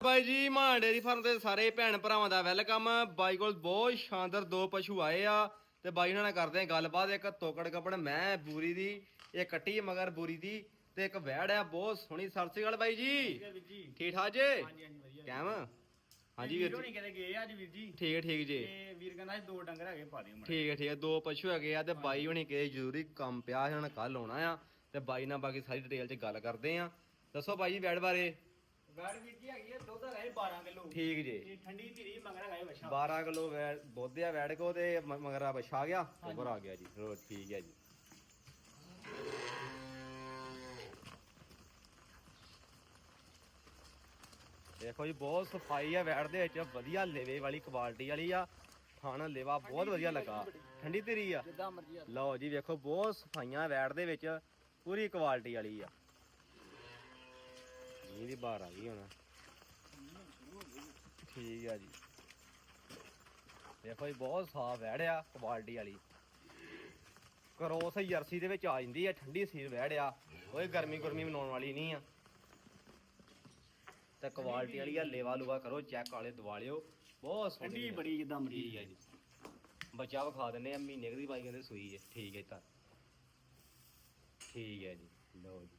ਬਾਈ ਜੀ ਮਾਂ dairy farm ਦੇ ਸਾਰੇ ਭੈਣ ਭਰਾਵਾਂ ਦਾ ਵੈਲਕਮ। ਬਾਈ ਕੋਲ ਬਹੁਤ ਸ਼ਾਨਦਾਰ ਦੋ ਪਸ਼ੂ ਆਏ ਆ ਤੇ ਬਾਈ ਉਹਨਾਂ ਨਾਲ ਕਰਦੇ ਆ ਗੱਲਬਾਤ। ਇੱਕ ਤੋਕੜ ਕੱਪੜ ਮੈਂ ਬੂਰੀ ਦੀ ਇਹ ਕੱਟੀ ਮਗਰ ਬੂਰੀ ਦੀ ਤੇ ਇੱਕ ਵੈੜ ਆ ਬਹੁਤ ਸੋਹਣੀ। ਸਤਿ ਸ੍ਰੀ ਅਕਾਲ ਬਾਈ ਜੀ। ਠੀਕ ਠਾਕ ਜੀ? ਹਾਂਜੀ ਹਾਂਜੀ ਵਧੀਆ। ਕੈਮ? ਹਾਂਜੀ ਵੀਰ ਜੀ। ਨਹੀਂ ਕਿਤੇ ਗਏ ਅੱਜ ਵੀਰ ਜੀ। ਠੀਕ ਠੀਕ ਜੀ। ਤੇ ਵੀਰ ਕਹਿੰਦਾ ਦੋ ਡੰਗਰ ਹੈਗੇ ਪਾ ਦਿਓ ਠੀਕ ਹੈ ਠੀਕ ਹੈ ਦੋ ਪਸ਼ੂ ਹੈਗੇ ਆ ਤੇ ਬਾਈ ਹੁਣੀ ਕਿ ਜ਼ਰੂਰੀ ਕੰਮ ਪਿਆ ਹੈ ਹੁਣ ਕੱਲ ਆਉਣਾ ਆ ਤੇ ਬਾਈ ਨਾਲ ਬਾਕੀ ਸਾਰੀ ਡਿਟੇਲ 'ਚ ਗੱਲ ਕਰਦੇ ਆ ਦੱਸੋ ਬਾਈ ਜੀ ਵੈੜ ਬਾਰੇ। ਵੈੜ ਵੀਰ ਜੀ ਹੈਗੀ ਹੈ ਦੁੱਧ ਹੈਗਾ ਹੈ 12 ਕਿਲੋ। ਠੀਕ ਜੀ। ਠੰਡੀ ਧੀਰੀ ਮੰਗਣਾ ਹੈਗਾ ਵਛਾ 12 ਕਿਲੋ ਦੁੱਧ ਆ ਵੈੜ ਕੋ ਤੇ ਮ- ਮਗਰ ਆ ਬਛਾ ਗਿਆ ਉੱਪਰ ਆ ਗਿਆ ਜੀ। ਚਲੋ ਠੀਕ ਹੈ ਜੀ। ਦੇਖੋ ਜੀ ਬਹੁਤ ਸਫ਼ਾਈ ਆ ਵੈੜ ਦੇ ਵਿੱਚ ਵਧੀਆ ਲੇਵੇ ਵਾਲੀ ਕੁਆਲਿਟੀ ਵਾਲੀ ਆ। ਖਾਣਾ ਲੇਵਾ ਬਹੁਤ ਵਧੀਆ ਲੱਗਾ। ਠੰਡੀ ਤੇਰੀ ਆ। ਜਿੱਦਾਂ ਮਰਜ਼ੀ ਲਓ ਜੀ ਵੇਖੋ ਬਹੁਤ ਸਫਾਈਆਂ ਵੈੜ ਦੇ ਵਿੱਚ ਪੂਰੀ ਕੁਆਲਿਟੀ ਵਾਲੀ ਆ। ਇਹਦੀ ਬਾਹਰ ਆ ਗਈ ਹੁਣ। ਠੀਕ ਆ ਜੀ। ਦੇਖੋ ਜੀ ਬਹੁਤ ਸਾਫ਼ ਵੈੜ ਆ ਕੁਆਲਿਟੀ ਵਾਲੀ। ਕਰੋਸ ਜਰਸੀ ਦੇ ਵਿੱਚ ਆ ਜਾਂਦੀ ਆ ਠੰਡੀ ਸੀਰ ਵੈੜ ਆ ਕੋਈ ਗਰਮੀ ਗੁਰਮੀ ਮਨਾਉਣ ਵਾਲੀ ਨਹੀਂ ਆ। ਤੇ ਕੁਆਲਿਟੀ ਵਾਲੀ ਆ ਲੇਵਾ ਲੂਵਾ ਕਰੋ ਚੈੱਕ ਵਾਲੇ ਦਵਾ ਲਿਓ। ਬਹੁਤ ਸੋਹਣੀ ਠੰਡੀ ਆ। ਬੜੀ ਜਿੱਦਾਂ ਠੀਕ ਹੈ ਜੀ। ਬੱਚਾ ਵਿਖਾ ਦਿੰਨੇ ਆ ਮਹੀਨੇ ਕੁ ਦੀ ਬਾਈ ਕਹਿੰਦੇ ਸੂਈ ਹੈ ਠੀਕ ਹੈ ਤਾਂ। ਠੀਕ ਹੈ ਜੀ ਲਓ ਜੀ।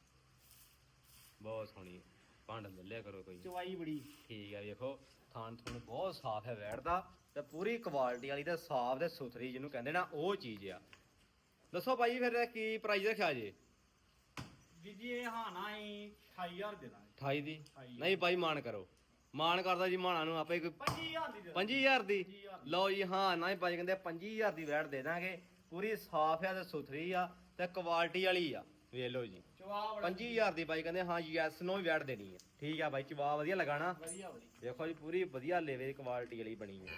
ਬਹੁਤ ਸੋਹਣੀ ਹੈ ਭਾਂਡ ਲੈ ਲਿਆ ਕਰੋ ਕੋਈ। ਚਵਾਈ ਬੜੀ। ਠੀਕ ਹੈ ਵੇਖੋ ਥਾਨ ਥੁਣ ਬਹੁਤ ਸਾਫ਼ ਹੈ ਵੈੜਦਾ ਤੇ ਪੂਰੀ ਕੁਆਲਿਟੀ ਵਾਲੀ ਤੇ ਸਾਫ਼ ਤੇ ਸੁਥਰੀ ਜਿਹਨੂੰ ਕਹਿੰਦੇ ਨਾ ਉਹ ਚੀਜ਼ ਆ। ਦੱਸੋ ਭਾਈ ਫਿਰ ਕੀ ਪ੍ਰਾਈਸ ਰੱਖਿਆ ਜੇ ਵੀਰ ਜੀ ਇਹ ਹਾਨਾ ਹੀ 28000 ਦੇ ਦਾਂਗੇ। 28 ਦੀ। ਨਹੀਂ ਭਾਈ ਮਾਨ ਕਰੋ। ਮਾਨ ਕਰਦਾ ਜੀ ਮਾਣਾ ਨੂੰ ਆਪੇ ਕੋਈ 25000 ਦੀ ਦੇ ਦਾਂਗੇ। 25000 ਦੀ? 25,000 ਲਓ ਜੀ ਹਾਂ ਨਾ ਹੀ ਭਾਈ ਕਹਿੰਦੇ 25000 ਦੀ ਵੈੜ ਦੇ ਦਾਂਗੇ। ਪੂਰੀ ਸਾਫ਼ ਆ ਤੇ ਸੁਥਰੀ ਆ ਤੇ ਕੁਆਲਿਟੀ ਵਾਲੀ ਆ। ਵੇਖ ਲਓ ਜੀ। 25000 ਦੀ ਬਾਈ ਕਹਿੰਦੇ ਹਾਂ ਯੈਸ ਨੋ ਵੀ ਵੈੜ ਦੇਣੀ ਆ ਠੀਕ ਆ ਬਾਈ ਚਵਾ ਵਧੀਆ ਲਗਾਣਾ ਵਧੀਆ ਦੇਖੋ ਜੀ ਪੂਰੀ ਵਧੀਆ ਲੇਵੇ ਕੁਆਲਿਟੀ ਵਾਲੀ ਬਣੀ ਹੈ।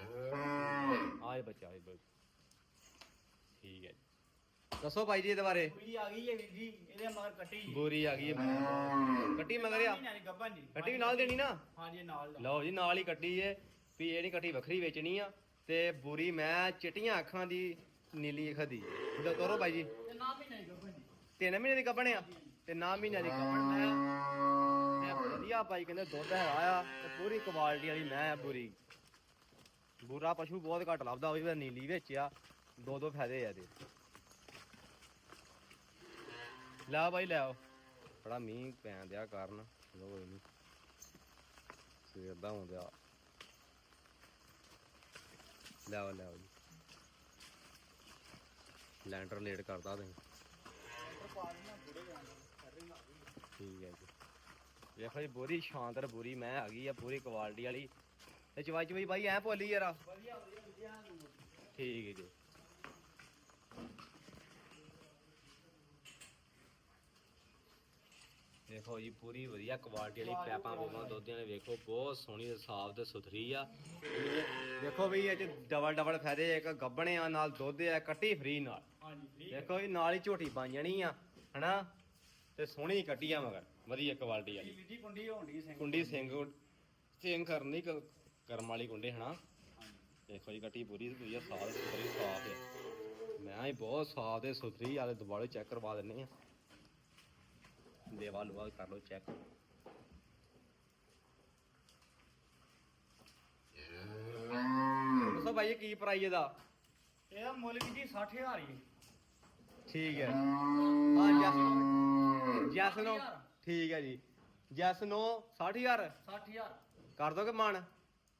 ਆਏ ਬੱਚਾ ਆਏ ਬੱਚਾ। ਠੀਕ ਹੈ ਦੱਸੋ ਭਾਈ ਜੀ ਇਹਦੇ ਬਾਰੇ। ਕੁੜੀ ਆ ਗਈ ਹੈ ਵੀਰ ਜੀ ਇਹਦੇ ਮਗਰ ਕੱਟੀ ਬੋਰੀ ਆ ਗਈ ਹੈ। ਕੱਟੀ ਮਗਰ ਆ। ਜੀ। ਕੱਟੀ ਵੀ ਨਾਲ ਦੇਣੀ ਨਾ? ਹਾਂਜੀ ਨਾਲ ਲਓ ਜੀ ਨਾਲ ਹੀ ਕੱਟੀ ਏ ਵੀ ਇਹ ਨਹੀਂ ਕੱਟੀ ਵੱਖਰੀ ਵੇਚਣੀ ਆ। ਤੇ ਬੁਰੀ ਮੈਂ ਚਿੱਟੀਆਂ ਅੱਖਾਂ ਦੀ ਨੀਲੀ ਅੱਖਾਂ ਦੀ। ਤੋਰੋ ਬਾਈ ਜੀ। ਤੇ ਨਾ ਜੀ। ਤਿੰਨ ਮਹੀਨੇ ਦੀ ਕੱਪਣ ਆ। ਤੇ ਨਾ ਮਹੀਨਿਆਂ ਦੀ ਕੱਪਣ ਮੈਂ ਤੇ ਵਧੀਆ ਬਾਈ ਕਹਿੰਦੇ ਦੁੱਧ ਹੈਗਾ ਆ ਤੇ ਪੂਰੀ ਕੁਆਲਿਟੀ ਵਾਲੀ ਮੈਂ ਆ ਬੁਰੀ। ਬੁਰਾ ਪਸ਼ੂ ਬਹੁਤ ਘੱਟ ਲੱਭਦਾ, ਉਹ ਵੀ ਨੀਲੀ ਵਿੱਚ ਆ। ਦੋ ਦੋ ਫਾਇਦੇ ਆ ਇਹਦੇ। ਲੈ ਬਾਈ, ਲੈ ਆਓ। ਬੜਾ ਮੀਂਹ ਪੈਣ ਦਿਆ ਕਾਰਨ। ਲੋ ਇਹ ਨਹੀਂ ਸਵੇਰ ਦਾ ਹੁੰਦਿਆ ਲੈ ਆਓ ਲੈ ਆਓ ਜੀ। ਲੈਂਟਰ ਲੇਟ ਕਰਦਾ ਤੁਸੀਂ। ਠੀਕ ਹੈ ਜੀ। ਵੇਖੋ ਜੀ ਬੋਰੀ ਸ਼ਾਨਦਾਰ ਬੋਰੀ ਮੈਂ ਆ ਗਈ ਆ ਪੂਰੀ ਕੁਆਲਿਟੀ ਵਾਲੀ। ਤੇ ਚਵਾਈ ਚਵਾਈ ਬਾਈ ਐ ਭੋਲੀ ਯਾਰ ਵਧੀਆ ਵਧੀਆ ਵਧੀਆ ਠੀਕ ਹੈ ਜੀ। ਦੇਖੋ ਜੀ ਪੂਰੀ ਵਧੀਆ ਕੁਆਲਿਟੀ ਵਾਲੀ ਪੈਪਾਂ ਪੂਪਾਂ ਦੁੱਧ ਨੇ ਵੇਖੋ ਬਹੁਤ ਸੋਹਣੀ ਤੇ ਸਾਫ਼ ਤੇ ਸੁਥਰੀ ਆ। ਦੇਖੋ ਵੀ ਇਹ ਚ ਡਬਲ ਡਬਲ ਫਾਇਦੇ ਇੱਕ ਗੱਬਣੇ ਆ ਨਾਲ ਦੁੱਧ ਆ ਕੱਟੀ ਫਰੀ ਨਾਲ। ਹਾਂਜੀ ਦੇਖੋ ਜੀ ਨਾਲ ਹੀ ਝੋਟੀ ਬਣ ਜਾਣੀ ਆ ਹਨਾ? ਤੇ ਸੋਹਣੀ ਕੱਟੀ ਆ ਮਗਰ ਵਧੀਆ ਕੁਆਲਿਟੀ ਵਾਲੀ। ਜੀ ਕੁੰਡੀ ਹੋਣੀ ਸਿੰਘ ਕੁੰਡੀ ਸਿੰਘ ਸਿੰਘ ਕਰਨੀ ਕ- ਕਰਮ ਵਾਲੀ ਕੁੰਡੇ ਹਨਾ ਦੇਖੋ ਜੀ ਕੱਟੀ ਪੂਰੀ ਪੂਰੀ ਆ ਸਾਫ਼ ਸੁਥਰੀ ਸਾਫ਼ ਹੈ। ਮੈਂ ਹੀ ਬਹੁਤ ਸਾਫ਼ ਤੇ ਸੁਥਰੀ ਆਲੇ ਦੁਬਾਰੇ ਚੈੱਕ ਕਰਵਾ ਦਿੰਨੇ ਆ। ਦੇਵਾ ਲੁਆ ਕਰ ਲਓ ਚੈੱਕ ਦੱਸੋ ਭਾਈ ਇਹ ਕੀ ਪ੍ਰਾਈਸ ਇਹਦਾ? ਇਹਦਾ ਮੁੱਲ ਵੀ ਜੀ 60000 ਹੀ ਠੀਕ ਹੈ। ਹਾਂ ਜੈਸ ਜੈਸ ਨੋ ਠੀਕ ਹੈ ਜੀ। ਜੈਸ ਨੋ 60000 60000 ਕਰ ਦੋਗੇ ਮਾਨ?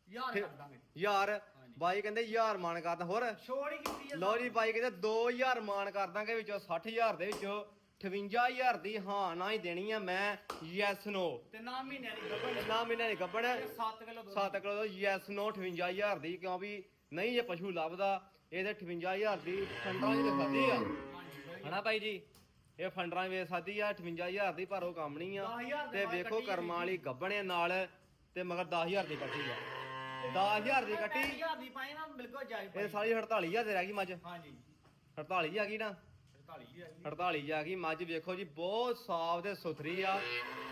ਯਾਰ ਫਿਰ- ਕਰ ਦਾਂਗੇ। ਯਾਰ ਹਾਂਜੀ। ਬਾਈ ਕਹਿੰਦੇ ਯਾਰ ਮਾਨ ਕਰਦਾ ਹੋਰ? ਛੋੜ ਹੀ ਕੀਤੀ ਹੈ ਲਓ ਜੀ ਬਾਈ ਕਹਿੰਦੇ 2000 ਮਾਨ ਕਰ ਦਾਂਗੇ ਵਿੱਚੋਂ 60000 ਦੇ ਵਿੱਚੋਂ। 58000 ਦੀ ਹਾਂ ਨਾ ਹੀ ਦੇਣੀ ਆ ਮੈਂ। ਯੈਸ ਨੋ ਤੇ ਨਾ ਮਹੀਨਿਆਂ ਦੀ ਗੱਭਣ। ਨਾ ਮਹੀਨੇ ਦੀ ਗੱਬਣ 7 ਕਿਲੋ ਦੁੱਧ। 7 ਕਿਲੋ ਯੈਸ ਨੋ 58000 ਦੀ। ਕਿਉਂ ਵੀ ਨਹੀਂ ਇਹ ਪਸ਼ੂ ਲੱਭਦਾ ਇਹਦੇ 58000 ਦੀ ਫੰਡਰਾਂ ਦੀ ਖਾਦੀ ਆ। ਹਨਾ ਭਾਈ ਜੀ? ਇਹ ਫੰਡਰਾਂ ਵੇਚ ਸਾਦੀ ਆ 58000 ਦੀ ਪਰ ਉਹ ਕੰਮ ਨਹੀਂ ਆ। 10,000 ਤੇ ਵੇਖੋ ਕੱਟੀ ਆ ਕਰਮਾਂ ਵਾਲੀ ਗੱਬਣੇ ਨਾਲ ਤੇ ਮਗਰ 10000 ਦੀ ਕੱਟੀ ਆ। 10000 ਦੀ ਕੱਟੀ। 1000 ਦੀ ਪਾਈ ਨਾ ਬਿਲਕੁਲ ਜਾਇਜ਼ ਇਹ ਸਾਲੀ 48000 ਤੇ ਰਹਿ ਗਈ ਮੱਝ। ਹਾਂਜੀ। 48 ਆ ਗਈ ਨਾ। 48 ਦੀ ਹੈਗੀ 48 ਆ ਗਈ। ਮੱਝ ਵੇਖੋ ਜੀ ਬਹੁਤ ਸਾਫ਼ ਤੇ ਸੁਥਰੀ ਆ।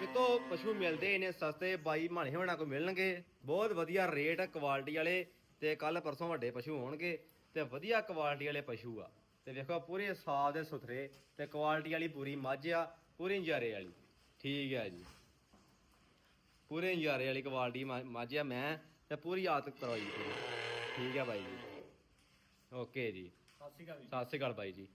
ਕਿਤੋਂ ਪਸ਼ੂ ਮਿਲਦੇ ਨੇ ਸਸਤੇ ਬਾਈ ਮਾਣੇ ਹੋਣਾ ਕੋ ਮਿਲਣਗੇ। ਬਹੁਤ ਵਧੀਆ ਰੇਟ ਕੁਆਲਿਟੀ ਵਾਲੇ ਤੇ ਕੱਲ ਪਰਸੋਂ ਵੱਡੇ ਪਸ਼ੂ ਹੋਣਗੇ ਤੇ ਵਧੀਆ ਕੁਆਲਿਟੀ ਵਾਲੇ ਪਸ਼ੂ ਆ। ਤੇ ਵੇਖੋ ਪੂਰੇ ਸਾਫ਼ ਤੇ ਸੁਥਰੇ ਤੇ ਕੁਆਲਿਟੀ ਵਾਲੀ ਪੂਰੀ ਮੱਝ ਆ ਪੂਰੀ ਨਜ਼ਾਰੇ ਵਾਲੀ। ਠੀਕ ਹੈ ਜੀ। ਪੂਰੇ ਨਜ਼ਾਰੇ ਵਾਲੀ ਕੁਆਲਿਟੀ ਮੱਝ ਆ ਮੈਂ ਤੇ ਪੂਰੀ ਆਦਤ ਕਰਵਾਈ ਠੀਕ ਹੈ ਬਾਈ ਜੀ। ਓਕੇ ਜੀ। ਸਤਿ ਸ਼੍ਰੀ ਅਕਾਲ ਜੀ। ਸਤਿ ਸ਼੍ਰੀ ਅਕਾਲ ਬਾਈ ਜੀ।